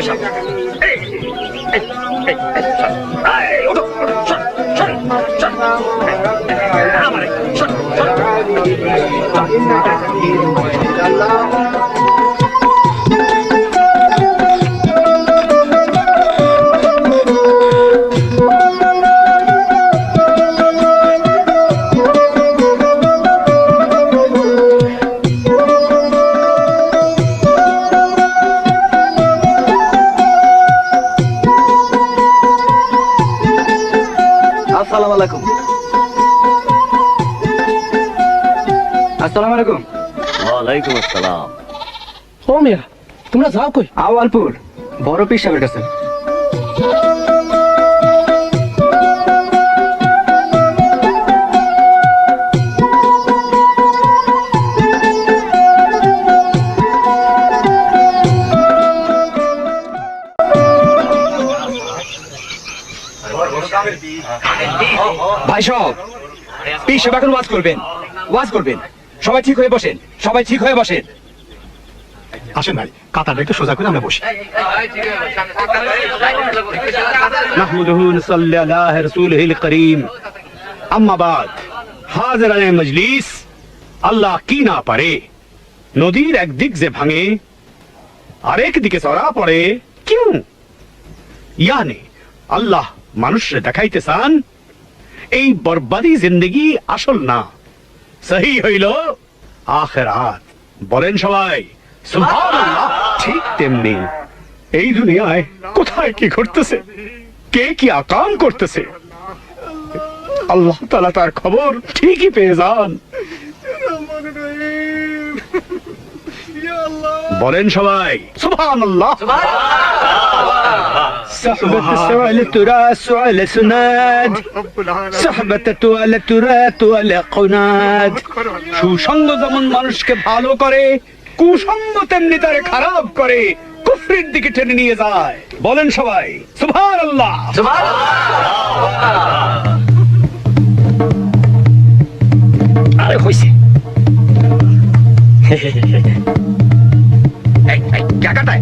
为什么？আলাইকুম। আসসালামু আলাইকুম। ওয়ালাইকুম আসসালাম। ও মিয়া তোমরা যাও কই? আওয়ালপুর বড় পীর সাহেবের কাছে। ওয়াজ করবেন। ওয়াজ করবেন। সবাই ঠিক হয়ে বসেন। সবাই ঠিক হয়ে বসেন। আসেন ভাই, কাতারটা একটু সোজা করে আমরা বসি। নাহমুদুহু নসাল্লি আলা করিম। আম্মা বাদ মজলিস, আল্লাহ কি না পারে? নদীর একদিক যে ভাঙে, আরেক দিকে সরা পড়ে, কিউ? ইয়ানি, আল্লাহ মানুষরে দেখাইতে চান এই বরবাদি জিন্দগি আসল না। সহি হইল আখেরাত। বলেন সবাই ঠিক তেমনি। এই দুনিয়ায় কোথায় কি ঘটতেছে? কে কি আকাম করতেছে? আল্লাহ তালা তার খবর ঠিকই পেয়ে যান। বলেন সবাই সুবহান আল্লাহ صحبة السؤال تراث على سناد صحبة على تراث على قناد সুসঙ্গ যেমন মানুষকে ভালো করে কুসঙ্গ তেমনি তারে খারাপ করে কুফরির দিকে টেনে নিয়ে যায় বলেন সবাই সুভান আল্লাহ আরে হইছে এই, এই, জায়গাটায়,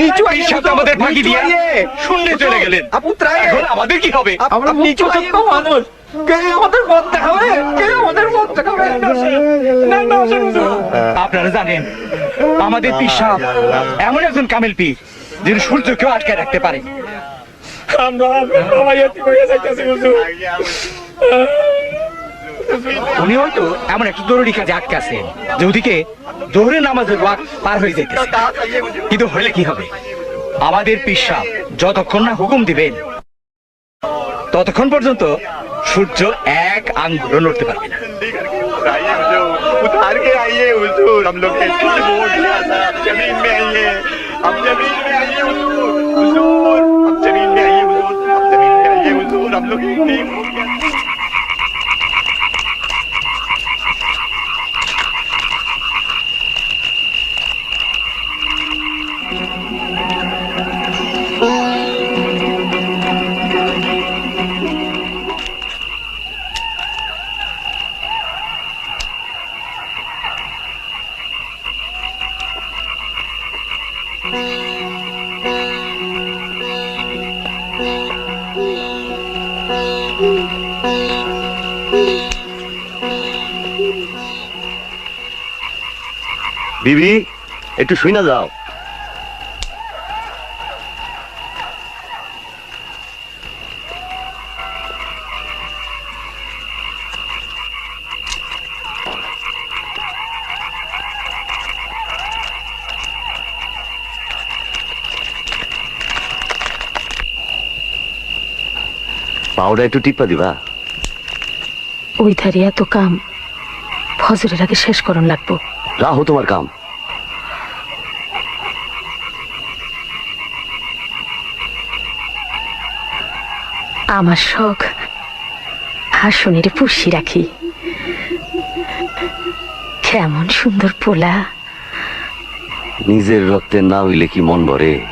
নিচু আইন সাথে আমাদের ফাঁকি দিয়ে শূন্যে চলে গেলেন। এখন আমাদের কি হবে? আমরা নিচু মানুষ। কে আমাদের পথ দেখাবে? কে আমাদের পথ দেখাবে? আপনারা জানেন আমাদের পিসাব এমন একজন কামেল পীর যিনি সূর্যকেও আটকে রাখতে পারে। আমরা সবাই এতি হয়ে যাইতেছি হুজুর উনি হয়তো এমন একটা জরুরি কাজে আটকে আছেন যে ওদিকে জোহরের নামাজের ওয়াক পার হয়ে যেতেছে কিন্তু হলে কি হবে আমাদের পিসাব যতক্ষণ না হুকুম দিবেন ততক্ষণ পর্যন্ত সূর্য এক আঙ্গুলও নড়তে পারবে না आइए हुजूर उतार के आइए हुजूर हम लोग कैसे वोट लिया था आप जमीन में आइए हम जमीन में आइए हुजूर हुजूर বিবি, একটু শুই না যাও। পাউডার একটু টিপা দিবা। ওই ধারে এত কাম। ফজরের আগে শেষ করন লাগবো। রাহো তোমার কাম। আমার শখ হাসনের পুষি রাখি। কেমন সুন্দর পোলা। নিজের রক্তে না হইলে কি মন ভরে?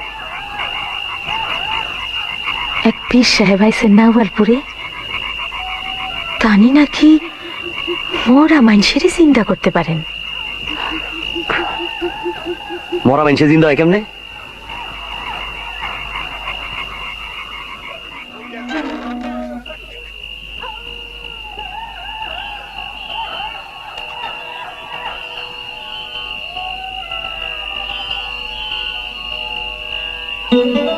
এক পীর সাহেব আইসেন নাওয়ালপুরে। তানি নাকি মোরা মানুষের চিন্তা করতে পারেন। মরা মানুষে জিন্দা হয় কেমনে thank you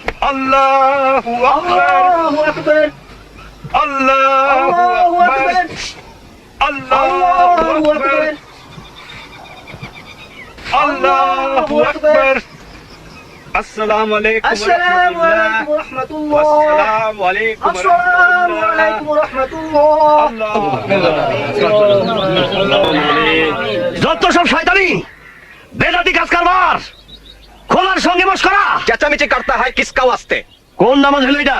আল্লাহু আকবার আল্লাহু আকবার আল্লাহু আকবার আল্লাহু আকবার আসসালামু আলাইকুম আসসালামু আলাইকুম রাহমাতুল্লাহ আসসালামু আলাইকুম আসসালামু আলাইকুম রাহমাতুল্লাহ আল্লাহু আকবার যত সব শয়তানি বেদাতি কাজ করবার খোলার সঙ্গে বস করা চেঁচামেচি করতা হয় কিসকা ওয়াস্তে কোন নামাজ হলো এটা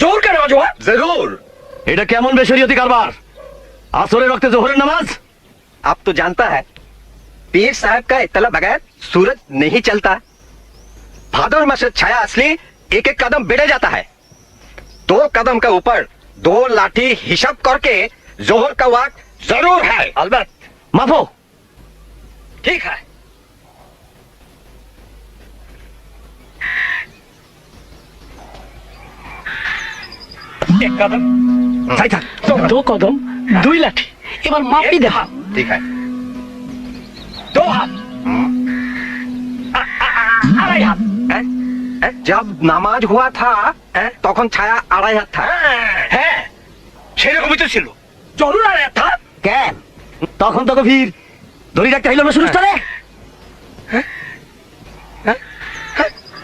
जोर करो जो जरूर এটা কেমন বেশরিয়তি কারবার আসরের রক্তে জোহরের নামাজ आप तो जानता है पीर साहब का इतला बगैर सूरज नहीं चलता भादर मास छाया असली एक एक कदम बिड़े जाता है दो कदम का ऊपर दो लाठी हिसाब करके जोहर का वक्त जरूर है अलबत মাফো ठीक है তাই থাক दो कदम दुई लाठी এবার মাপি দেখা ठीक है दो हाथ আড়াই হাত हैं? हैं? जब नमाज हुआ था हैं, তখন ছায়া আড়াই হাত था হ্যাঁ সেরকমই তো ছিল জরুর আড়াই হাত থাক কেন তখন তো গভীর ধরি রাখতে হইল না সুরুস্তারে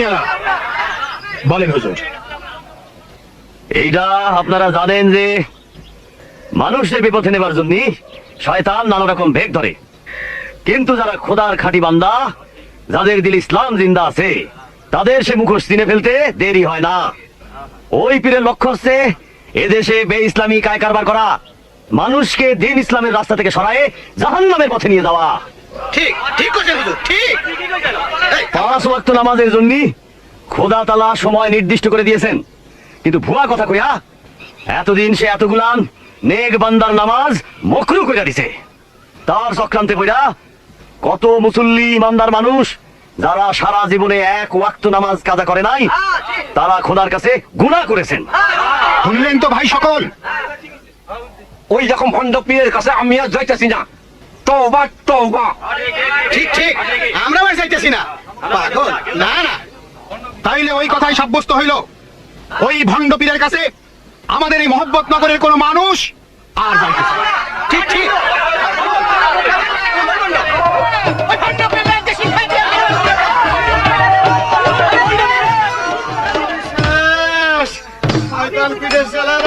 মিয়ারা বলেন হুজুর। এইটা আপনারা জানেন যে মানুষের বিপথে নেবার জন্য শয়তান নানা রকম ভেগ ধরে। কিন্তু যারা খোদার খাঁটি বান্দা, যাদের দিল ইসলাম জিন্দা আছে, তাদের সে মুখোশ চিনে ফেলতে দেরি হয় না। ওই পীরের লক্ষ্য হচ্ছে এদেশে বে ইসলামী কায় কারবার করা। মানুষকে দিন ইসলামের রাস্তা থেকে সরায়ে জাহান নামের পথে নিয়ে যাওয়া। ঠিক ঠিক করছেন হুজুর ঠিক। পাঁচ ওয়াক্ত নামাজের জন্য খোদা তালা সময় নির্দিষ্ট করে দিয়েছেন। কিন্তু ভুয়া কথা কইয়া এতদিন সে এতগুলান নেক বান্দার নামাজ মকরু কইরা দিছে। তার চক্রান্তে পড়া কত মুসল্লি ইমানদার মানুষ যারা সারা জীবনে এক ওয়াক্ত নামাজ কাজা করে নাই তারা খোদার কাছে গুনাহ করেছেন। শুনলেন তো ভাই সকল? ওই রকম ভণ্ড পীরের কাছে আমি আর যাইতেছি না তওবা তওবা। ঠিক ঠিক। আমরা আর চাইতেছি না। পাগল। না না। তাইলে ওই কথাই সাব্যস্ত হইল। ওই ভণ্ড পীরের কাছে আমাদের এই মহব্বত নগরের কোনো মানুষ আর যাইতেছে ঠিক ঠিক। শয়তান